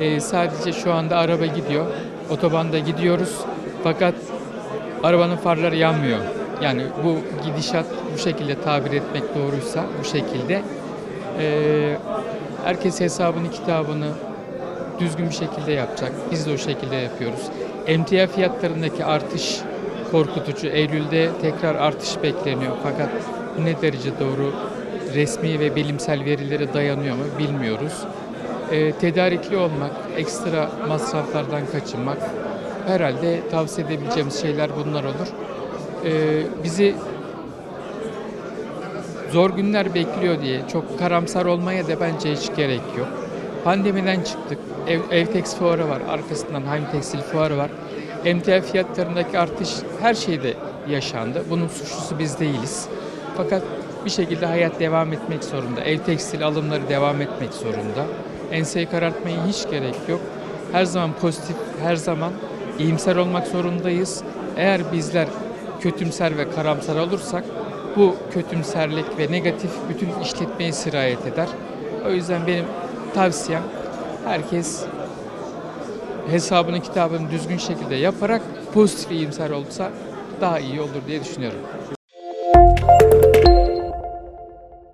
E, sadece şu anda araba gidiyor. Otobanda gidiyoruz. Fakat arabanın farları yanmıyor. Yani bu gidişat bu şekilde tabir etmek doğruysa bu şekilde. E, herkes hesabını kitabını düzgün bir şekilde yapacak. Biz de o şekilde yapıyoruz. Emtia fiyatlarındaki artış korkutucu. Eylül'de tekrar artış bekleniyor. Fakat ne derece doğru resmi ve bilimsel verilere dayanıyor mu bilmiyoruz. Ee, tedarikli olmak, ekstra masraflardan kaçınmak herhalde tavsiye edebileceğimiz şeyler bunlar olur. Ee, bizi zor günler bekliyor diye çok karamsar olmaya da bence hiç gerek yok. Pandemiden çıktık. Ev, Evtex fuarı var. Arkasından Haim Tekstil fuarı var. Emtia fiyatlarındaki artış her şeyde yaşandı. Bunun suçlusu biz değiliz. Fakat bir şekilde hayat devam etmek zorunda. Ev tekstil alımları devam etmek zorunda. Enseyi karartmaya hiç gerek yok. Her zaman pozitif, her zaman iyimser olmak zorundayız. Eğer bizler kötümser ve karamsar olursak bu kötümserlik ve negatif bütün işletmeye sirayet eder. O yüzden benim tavsiyem herkes hesabını kitabını düzgün şekilde yaparak pozitif iyimser olursa daha iyi olur diye düşünüyorum.